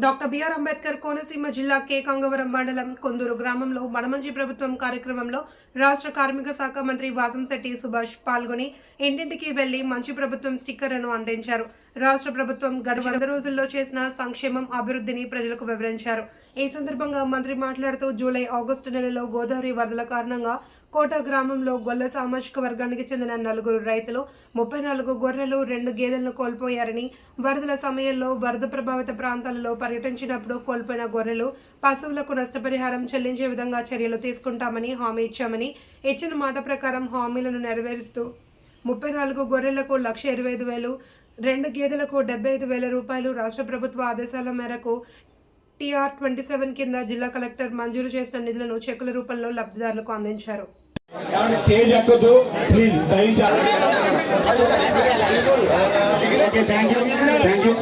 Doctor BR Ambedkar Konaseema జిల్లా కేకాంగవరం మండలం కొందూరు గ్రామంలో మనమంచి ప్రభుత్వం కార్యక్రమంలో రాష్ట్ర కార్మిక శాఖ మంత్రి వాసంశెట్టి సుభాష్ పాల్గొని ఇంటింటికి వెళ్ళి మంచి ప్రభుత్వం స్టిక్కర్లను అందించారు. రాష్ట్ర ప్రభుత్వం గత వంద రోజుల్లో చేసిన సంక్షేమం అభివృద్ధిని ప్రజలకు వివరించారు. ఈ సందర్భంగా మంత్రి మాట్లాడుతూ జూలై ఆగస్టు నెలలో గోదావరి వరదల కారణంగా కోట గ్రామంలో గొల్ల సామాజిక వర్గానికి చెందిన నలుగురు రైతులు ముప్పై నాలుగు గొర్రెలు రెండు గేదెలను కోల్పోయారని వరదల సమయంలో వరద ప్రభావిత ప్రాంతాలలో పర్యటించినప్పుడు కోల్పోయిన గొర్రెలు పశువులకు నష్టపరిహారం చెల్లించే విధంగా చర్యలు తీసుకుంటామని హామీ ఇచ్చామని ఇచ్చిన మాట ప్రకారం హామీలను నెరవేరుస్తూ ముప్పై నాలుగు గొర్రెలకు లక్ష ఇరవై ఐదు వేలు రెండు గేదెలకు డెబ్బై ఐదు వేల రూపాయలు రాష్ట్ర ప్రభుత్వ ఆదేశాల మేరకు టీఆర్ ట్వంటీ సెవెన్ కింద జిల్లా కలెక్టర్ మంజూరు చేసిన నిధులను చెక్కుల రూపంలో లబ్ధిదారులకు అందించారు. స్టేజ్ ఎక్కదు ప్లీజ్ దయచేసి okay thank you thank you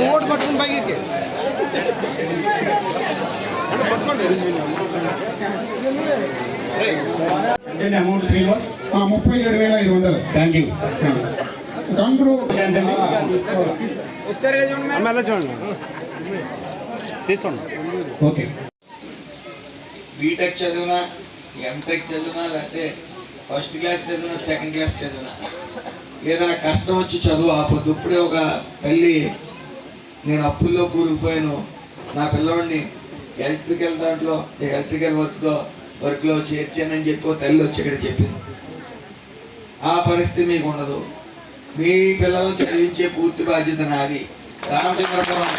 మూడు పట్టుకుని పైకి అంటే అమౌంట్ శ్రీనివాస్ ఆ, ముప్పై ఏడు వేల ఐదు వందలు థ్యాంక్ యూ గండ్రు ఎంతండి ఒకసారి చూడండి చూడండి తీసుకోండి ఓకే బీటెక్ చదివినా ఎంటెక్ చదివినా లేకపోతే ఫస్ట్ క్లాస్ చదివినా సెకండ్ క్లాస్ చదివినా? ఏదైనా కష్టం వచ్చి చదువు ఆపొద్దు. ఇప్పుడే ఒక తల్లి నేను అప్పుల్లో కూరుకుపోయాను. నా పిల్లవాడిని ఎలక్ట్రికల్ దాంట్లో ఎలక్ట్రికల్ వర్క్లో వర్క్లో చేర్చానని చెప్పి తల్లి వచ్చి ఇక్కడ చెప్పింది. ఆ పరిస్థితి మీకు ఉండదు. మీ పిల్లలను చదివించే పూర్తి బాధ్యత నాది. రామచంద్రపురం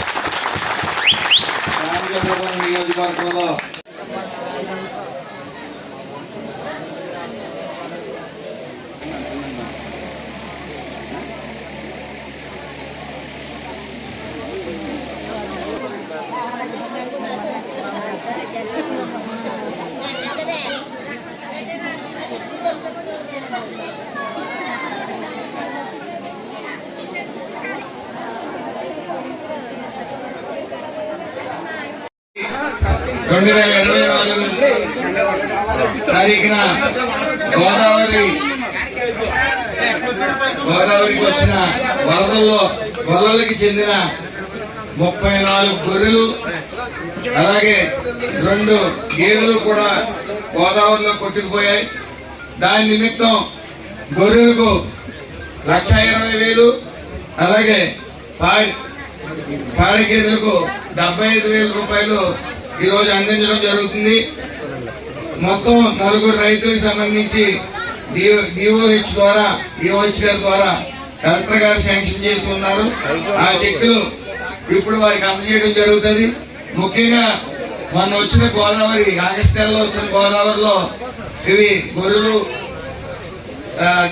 రామచంద్రపురం నియోజకవర్గంలో రెండు వేల ఇరవై నాలుగు తారీఖున గోదావరి గోదావరికి వచ్చిన వరదల్లో గొల్లలకి చెందిన ముప్పై నాలుగు గొర్రెలు అలాగే రెండు గేదెలు కూడా గోదావరిలో కొట్టుకుపోయాయి. దాని నిమిత్తం గొర్రెలకు లక్ష ఇరవై వేలు అలాగే పాడి పాడి గేదెలకు డెబ్బై ఐదు వేల రూపాయలు ఈరోజు అందించడం జరుగుతుంది. మొత్తం నలుగురు రైతులకు సంబంధించి డిఓహెచ్ ద్వారా డిఓహెచ్ గారి ద్వారా కలెక్టర్ గారు శాంక్షన్ చేసి ఉన్నారు. ఆ చెక్కులు ఇప్పుడు వారికి అందజేయడం జరుగుతుంది. ముఖ్యంగా మొన్న వచ్చిన గోదావరి ఆగస్టు నెలలో వచ్చిన గోదావరిలో ఇవి గొర్రెలు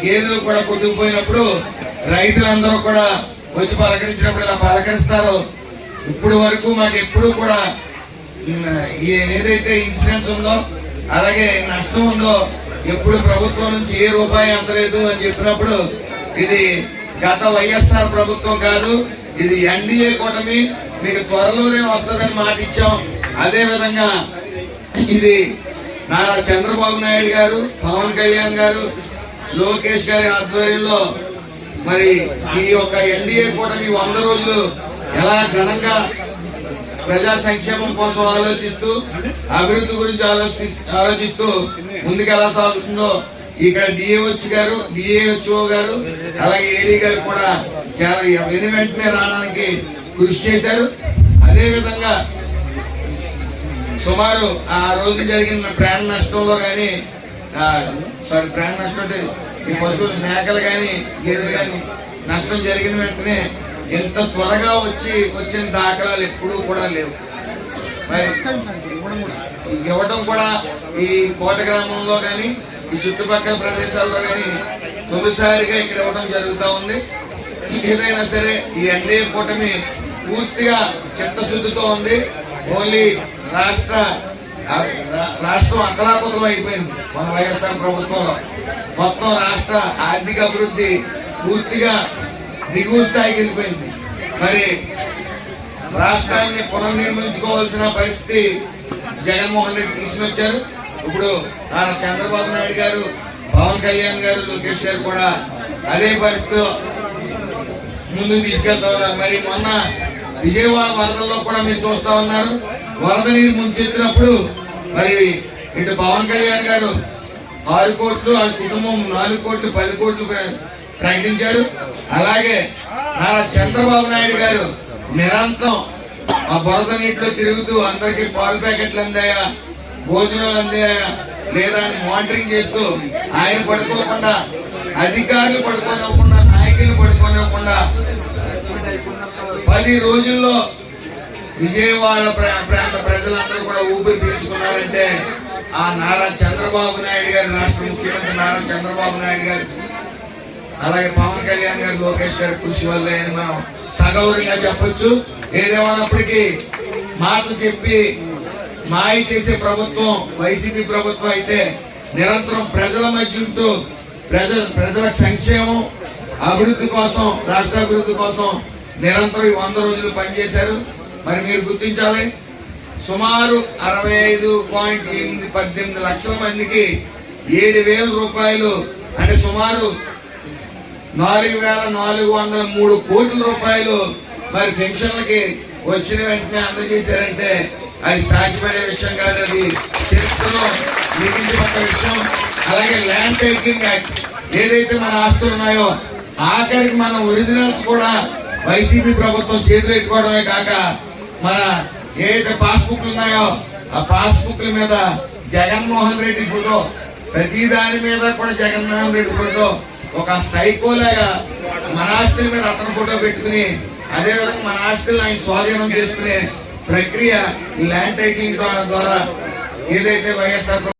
గేదెలు కూడా కొట్టుకుపోయినప్పుడు రైతులందరూ కూడా వచ్చి పలకరించినప్పుడు ఇలా పలకరిస్తారు ఇప్పుడు వరకు మాకు ఎప్పుడు కూడా ఏదైతే ఇన్సూరెన్స్ ఉందో అలాగే నష్టం ఉందో ఎప్పుడు ప్రభుత్వం నుంచి ఏ రూపాయి అందలేదు అని చెప్పినప్పుడు ఇది గత వైఎస్ఆర్ ప్రభుత్వం కాదు ఇది ఎన్డీఏ కూటమి మీకు త్వరలోనే వస్తుందని మాట ఇచ్చాం. అదే విధంగా ఇది నారా చంద్రబాబు నాయుడు గారు పవన్ కళ్యాణ్ గారు లోకేష్ గారి ఆధ్వర్యంలో మరి ఈ యొక్క ఎన్డీఏ కూటమి వంద రోజులు ఎలా ఘనంగా ప్రజా సంక్షేమం కోసం ఆలోచిస్తూ అభివృద్ధి గురించి ఆలోచి ఆలోచిస్తూ ముందుకు ఎలా సాగుతుందో ఇక్కడ డిఏహెచ్ గారు డిఏహెచ్ఓ గారు అలాగే ఏడీ గారు కూడా చాలా వెను వెంటనే రావడానికి కృషి చేశారు. అదేవిధంగా సుమారు ఆ రోజు జరిగిన ప్రాణ నష్టంలో కానీ సారీ ప్రాణ నష్టం అంటే ఈ పశువులు మేకలు కానీ గేదెలు కానీ నష్టం జరిగిన వెంటనే ఎంత త్వరగా వచ్చి వచ్చిన దాఖలాలు ఎప్పుడూ కూడా లేవు. మరి ఇవ్వటం కూడా ఈ కోట గ్రామంలో కానీ ఈ చుట్టుపక్కల ప్రదేశాల్లో కానీ తొలిసారిగా ఇక్కడ ఇవ్వడం జరుగుతూ ఉంది. ఏదైనా సరే ఈ ఎన్డీఏ కూటమి పూర్తిగా చిత్తశుద్ధితో ఉంది. ఓన్లీ రాష్ట్ర రాష్ట్రం అకలాపకం అయిపోయింది మన వైఎస్ఆర్ ప్రభుత్వంలో. మొత్తం రాష్ట్ర ఆర్థిక అభివృద్ధి పూర్తిగా దిగువ స్థాయికి వెళ్ళిపోయింది. మరి రాష్ట్రాన్ని పునర్నిర్మించుకోవాల్సిన పరిస్థితి జగన్మోహన్ రెడ్డి తీసుకొచ్చారు. ఇప్పుడు నారా చంద్రబాబు నాయుడు గారు పవన్ కళ్యాణ్ గారు లోకేష్ గారు కూడా అదే పరిస్థితిలో ముందుకు తీసుకెళ్తా ఉన్నారు. మరి మొన్న విజయవాడ వరదల్లో కూడా మీరు చూస్తా ఉన్నారు. వరద నీరు ముంచెత్తినప్పుడు మరి ఇటు పవన్ కళ్యాణ్ గారు ఆరు కోట్లు ఆ కుటుంబం నాలుగు కోట్లు పది కోట్లు ప్రకటించారు. అలాగే నారా చంద్రబాబు నాయుడు గారు నిరంతరం ఆ బురద నీటిలో తిరుగుతూ అందరికీ పాలు ప్యాకెట్లు అందాయా భోజనాలు అందాయా లేదా అని మానిటరింగ్ చేస్తూ ఆయన పడుకోకుండా అధికారులు పడుకోనివ్వకుండా నాయకులు పడుకోనివ్వకుండా పది రోజుల్లో విజయవాడ ప్రా- ప్రాంత ప్రజలందరూ కూడా ఊపిరి పీల్చుకున్నారంటే ఆ నారా చంద్రబాబు నాయుడు గారు రాష్ట్ర ముఖ్యమంత్రి నారా చంద్రబాబు నాయుడు గారు అలాగే పవన్ కళ్యాణ్ గారు లోకేష్ గారి కృషి వల్లే అని మనం సగౌరంగా చెప్పొచ్చు. ఏదేమన్నప్పటికీ మాటలు చెప్పి మాయ చేసే ప్రభుత్వం వైసీపీ ప్రభుత్వం అయితే నిరంతరం ప్రజల మధ్య ఉంటూ ప్రజల ప్రజల సంక్షేమం అభివృద్ధి కోసం రాష్ట్రాభివృద్ధి కోసం నిరంతరం ఈ వంద రోజులు పనిచేశారు. మరి మీరు గుర్తించాలి? సుమారు అరవై ఐదు పాయింట్ ఎనిమిది పద్దెనిమిది లక్షల మందికి ఏడు వేల రూపాయలు అంటే సుమారు నాలుగు వేల నాలుగు వందల మూడు కోట్ల రూపాయలు మరి పెన్షన్లకి వచ్చిన వెంటనే అందజేశారంటే అది సాధ్యపడే విషయం కాదు అది. చరిత్రలో లిఖించబడ్డ విషయం. అలాగే ల్యాండ్ టేకింగ్ యాక్ట్ ఏదైతే మన ఆస్తులు ఉన్నాయో ఆఖరికి మన ఒరిజినల్స్ కూడా వైసీపీ ప్రభుత్వం చేతులు పెట్టుకోవడమే కాక మన ఏదైతే పాస్బుక్లు ఉన్నాయో ఆ పాస్బుక్ల మీద జగన్మోహన్ రెడ్డి ఫోటో ప్రతి దాని మీద కూడా జగన్మోహన్ రెడ్డి ఫోటో ఒక సైకోలాగా మన ఆస్తుల మీద అతని ఫోటో పెట్టుకుని అదే విధంగా మన ఆస్తులను ఆయన స్వాధీనం చేసుకునే ప్రక్రియ ల్యాండ్ టైటిలింగ్ ద్వారా ఏదైతే వైఎస్ఆర్